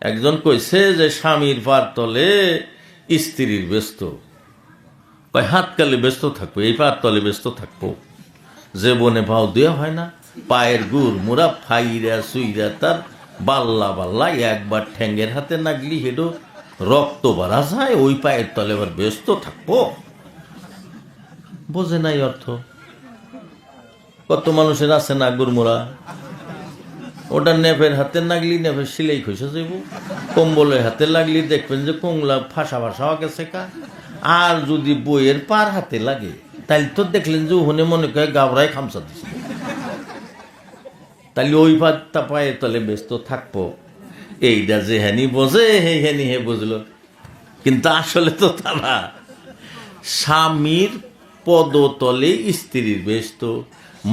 একজন কইছে যে স্বামীর পার তলে স্ত্রীর ব্যস্ত। কয় হাতকালে ব্যস্ত থাকব, এই পার তলে ব্যস্ত থাকব। যে বনে ভাও দেওয়া হয় না, পায়ের গুড় মুড়া ফাইরা সুইরা তার বাল্লা বাল্লা একবার ঠ্যাঙ্গের হাতে নাগলি হেডো, রক্ত বাড়া যায়, ওই পায়ের তলে এবার ব্যস্ত থাকব। বোঝে নাই অর্থ। কত মানুষের আছে না গুড়মুড়া ওটা নেপের হাতে লাগলি নেপের সিলাই খসে যাইব। কম্বলের হাতে লাগলি, দেখবেন যে কংলা ফাঁসা ফাঁসা গেছে কা আর যদি বইয়ের পার হাতে লাগে, তাইলে তো দেখলেন যে ওখানে মনে করে গাবরায় খামসা দিছে। তাইলে ওই পাতটা পায়ে তলে ব্যস্ত থাকব। এইটা যে হেনি বোঝে, হে হেনি হে বুঝলো। কিন্তু আসলে তো তারা স্বামীর পদতলে স্ত্রীর ব্যস্ত,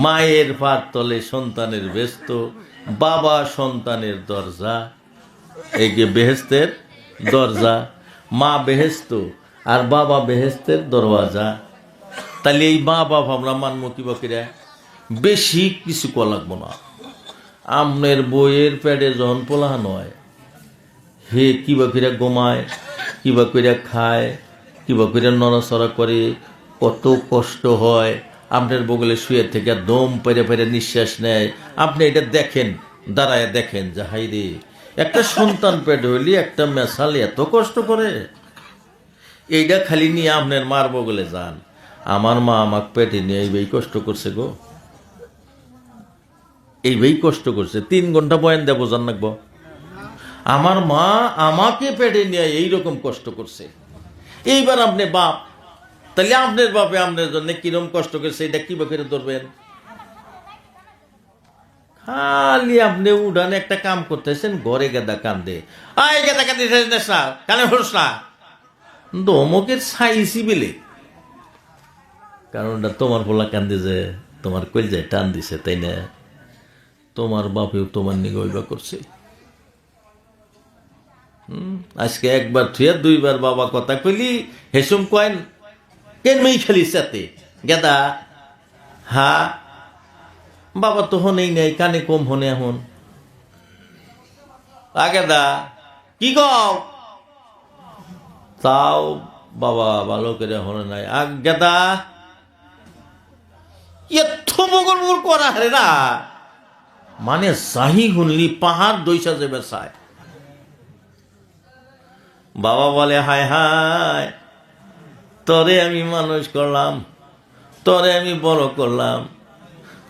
মায়ের পার তলে সন্তানের ব্যস্ত বাবা সন্তানের দরজা, এই যে বেহেস্তের দরজা, মা বেহেস্ত আর বাবা বেহেস্তের দরওয়াজা। তাহলে এই মা বাবা আমরা মানবো কি বাকিরা, বেশি কিছু করা লাগবো না। আমনের বইয়ের প্যাডে যখন পোলাহানো হয়, হে কিবা কইরা ঘুমায় কিবা কইরা খায় কিবা কইরা নড়াচড়া করে, কত কষ্ট হয় আপনার বগলে শুয়ে থেকে দম পেরে পেরে নিঃশ্বাস নেয়। আপনি এটা দেখেন, দাঁড়ায় দেখেন, যে হাই রে, একটা সন্তান পেট হইলি, একটা মেশাল এত কষ্ট করে। এইটা খালি নিয়ে আপনার মার বগলে যান। আমার মা আমাকে পেটে নিয়ে এইভাবেই কষ্ট করছে গো। এইভাবেই কষ্ট করছে। তিন ঘণ্টা বয়ান দেবো, জান রাখব আমার মা আমাকে পেটে নিয়ে এইরকম কষ্ট করছে। এইবার আপনি বাপ তাহলে আপনার বাপে আপনার জন্য কিরম কষ্ট করছে, এটা কি করে ধরবেন? খালি আপনি উড়ানে একটা কাম করতেছেন, ঘরে গেদা কান্দে আয়, গেদা কান্দে কানে হরসা দমকের সাইসি বিলে। কারণ তোমার পোলা কান্দে যে, তোমার কই যায় টান দিছে, তাই না? তোমার বাপেও তোমার নিগে ওইবা করছে। আজকে একবার থুয়া দুইবার বাবা কথা কইলি, হেসুম কয়েন কেন মেয়ে খেলিস সাথে? গেদা, হা, বাবা তো হনেই নেই, কানে কম হনে এখন। আগেদা কি কও? তাও বাবা ভালো করে হনে নাই। আগ গেদা এত মগর মগর করা রে না মানে সাহি শুনলি পাহাড় দইসা যাবে সায়। বাবা বলে, হায় হায়। তরে আমি মানুষ করলাম, তরে আমি বড় করলাম।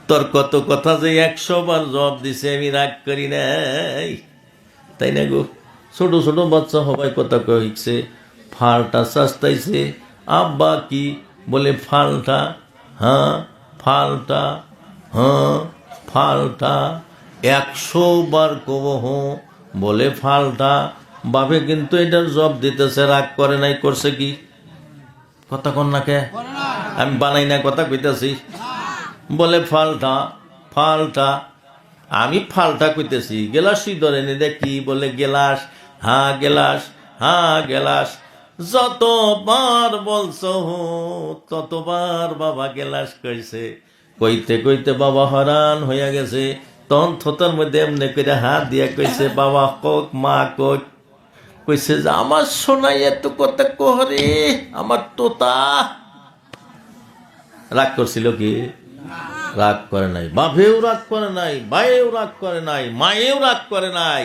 তোর কত কথা যে একশো বার জবাব দিছে, আমি রাগ করি নাই। তাই না গো? ছোট ছোট বাচ্চা সবাই কথা কইছে ফালটা চাস্তাইছে আব্বা কি বলে, ফালটা হ্যাঁ ফালটা হ্যাঁ ফালটা, একশো বার কব হো, বলে ফালটা। বাপে কিন্তু এটার জব দিতেছে, রাগ করে নাই, করছে কি? কথা কন না কে? আমি বানাই না কথা কইতেছি। বলে ফালটা ফালটা আমি ফালটা কইতেছি। গেলাসই ধরে নি দেখি, বলে, গেলাস হা গেলাস হা গেলাস। যতবার বলছ ততবার বাবা গেলাস কইছে। কইতে কইতে বাবা হরান হইয়া গেছে। তখন থতর মধ্যে এমনি করে হাত দিয়া কইছে, বাবা, কোক, মা, কোক কইছে যে আমার সোনাই এত কথা কহরে, আমার তোতা। রাগ করছিল কি? রাগ করে নাই। বাপেও রাগ করে নাই ভাইয়েও রাগ করে নাই, মায়েও রাগ করে নাই।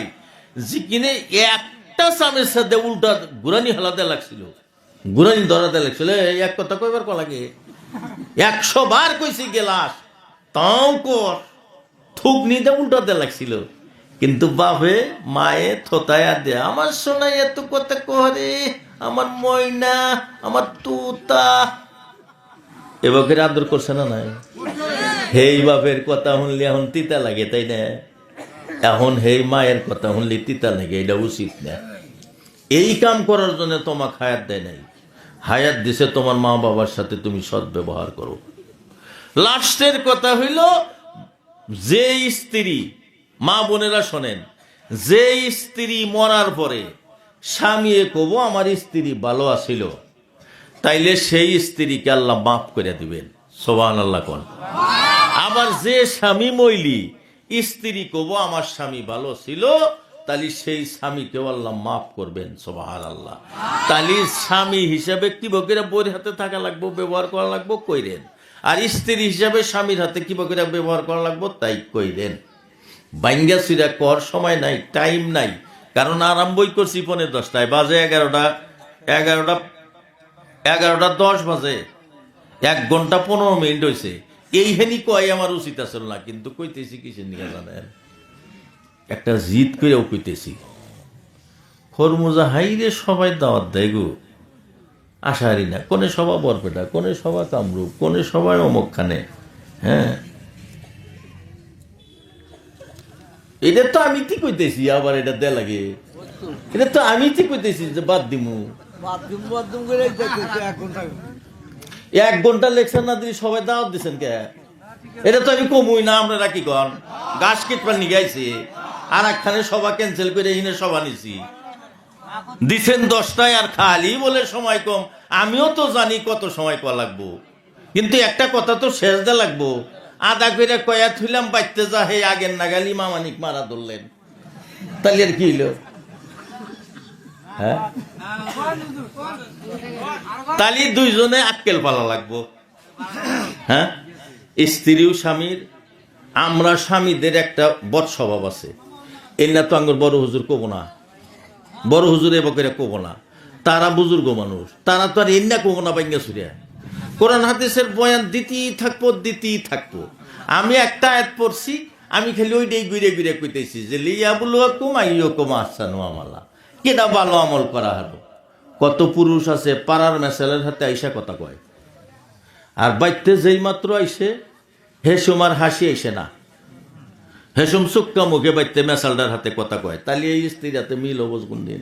যিকিনে একটা স্বামীর সাথে উল্টা গুরানি হালাতে লাগছিল। গুরানি ধরাতে লাগছিল এক কথা কইবার কো? লাগে একশো বার কইছি গেলাস, তাও কর। থুক নিতে উল্টাতে লাগছিল। কিন্তু বাপে, মায়ে থতায়া দে। আমার সোনাই এত কথা কহরে, আমার ময়না, আমার তুতা। এবাকে আদর করছে না নাই? হেই বাপের কথা শুনলে এখন তিতা লাগে, তাই না? এখন হেই মায়ের কথা শুনলে তিতা লাগে, এটা উচিত না। এই কাম করার জন্য তোমাকে হায়াত দেয় নাই। হায়াত দিছে তোমার মা বাবার সাথে তুমি সৎ ব্যবহার করো। লাস্টের কথা হইল যে স্ত্রী মা বোনেরা শোনেন যে স্ত্রী মরার পরে স্বামী কব, আমার স্ত্রী ভালো আছিল, তাইলে সেই স্ত্রীকে আল্লাহ মাফ করে দিবেন। সোবান আল্লাহ কন। আবার যে স্বামী মইলি, স্ত্রী কব, আমার স্বামী ভালো ছিল তাহলে সেই স্বামীকেও আল্লাহ মাফ করবেন সোবাহার আল্লাহ তাহলে স্বামী হিসাবে কি বকেরা বইয়ের হাতে থাকা লাগবো, ব্যবহার করা লাগবো, কইরেন। আর স্ত্রী হিসাবে স্বামীর হাতে কি বকেরা ব্যবহার করা লাগবো, তাই কইরেন। বাইঙ্গা সিরা কর, সময় নাই টাইম নাই। কারণ আরম্ভই করছি পনে দশটায়, বাজে এগারোটা এগারোটা এগারোটা দশ বাজে। এক ঘণ্টা পনেরো মিনিট হয়েছে এই হেনি কয় আমার উচিত আসল না, কিন্তু কইতেছি কিসের নিয়ে জানেন? একটা জিদ করেও কইতেছি। খরমুজা হাইরে সবাই দাওয়াত দেয় গো। আশাহারি না, কোনে সভা বরপেটা, কোনে সভা কামরূপ, কোনে সবাই অমুকখানে হ্যাঁ? এটা তো আমি কি কইতেছি আবার এটা দে লাগে। এটা তো আমি কি কইতেছি যে বাদ দিমু। এক ঘণ্টা। এক ঘণ্টা লেকচার না দিয়ে সবাই দাওয়াত দিছেন কে? এটা তো আমি কমুই না আমরা রাখি কন। গাছ কেটবার নিগাইছি আর একখানে সভা ক্যান্সেল করে এনে সভা নিছি। দিছেন দশটায় আর খালি বলে সময় কম। আমিও তো জানি কত সময় কয়া লাগবো। কিন্তু একটা কথা তো শেষ দে লাগবো। আদা করে কয়া থুইলাম, বাইতে যা হে আগের নাগালি মামানিক মারা ধরলেন। তাহলে আর কি হইল? হ্যাঁ? দুইজনে আক্কেল পালা লাগবো। হ্যাঁ? স্ত্রীও স্বামীর, আমরা স্বামীদের একটা বট স্বভাব আছে। এই না তো আঙ্গুর বড় হুজুর কব না। বড় হুজুর এ বকেরা কব না। তারা বুজুর্গ মানুষ। তারা তো আর এন্না কব না বাইঙ্গা সুরিয়া কোরআন হাদিসের বয়ান দিতেই থাকব দিতেই থাকব। আমি একটা আয়াত পড়ছি, আমি খালি ওইটাই ঘুরে ঘুরে কইতেছি যে লিয়া বলু কুম আইও কুম আসানো আমালা। কেটা ভালো আমল করা হলো? কত পুরুষ আছে, পাড়ার মেসালের হাতে আইসা কথা কয়। আর বাইতে যেই মাত্র আইসে, হেসুম আর হাসি আইসে না। হেসুম সুক্কা মুখে বাইতে মেসালটার হাতে কথা কয়। তাহলে এই স্ত্রীর হাতে মিল অবজ কোন দিন।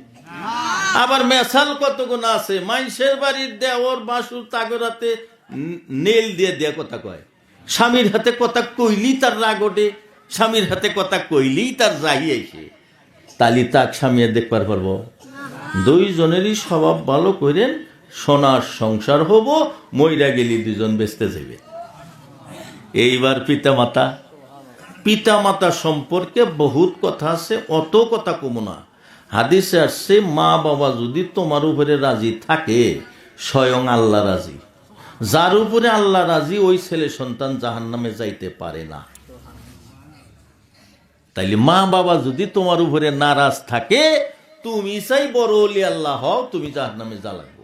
আবার মেসাল কত গুণ আছে? মানুষের বাড়ির দেওয়ার বাসুর তাগর হাতে নেল দিয়ে দেয়া কথা কয়। স্বামীর হাতে কথা কইলি তার রাগ ওঠে, স্বামীর হাতে কথা কইলি তার রাহি আইসে তালি তাক স্বামী দেখবার পারব। দুইজনেরই স্বভাব ভালো করেন সোনার সংসার হব, মইরা গেলি দুজন বেচতে যাবে এইবার পিতা মাতা পিতা মাতা সম্পর্কে বহুত কথা আছে, অত কথা কমো না। হাদিসে আসছে, মা বাবা যদি তোমার উপরে রাজি থাকে, স্বয়ং আল্লাহ রাজি। যার উপরে আল্লাহ রাজি, ওই ছেলে সন্তান জাহান নামে যাইতে পারে না। তাইলে মা বাবা যদি তোমার উপরে নারাজ থাকে, তুমি চাই বড় অলি আল্লাহ হও, তুমি জাহান নামে জ্বালাবে।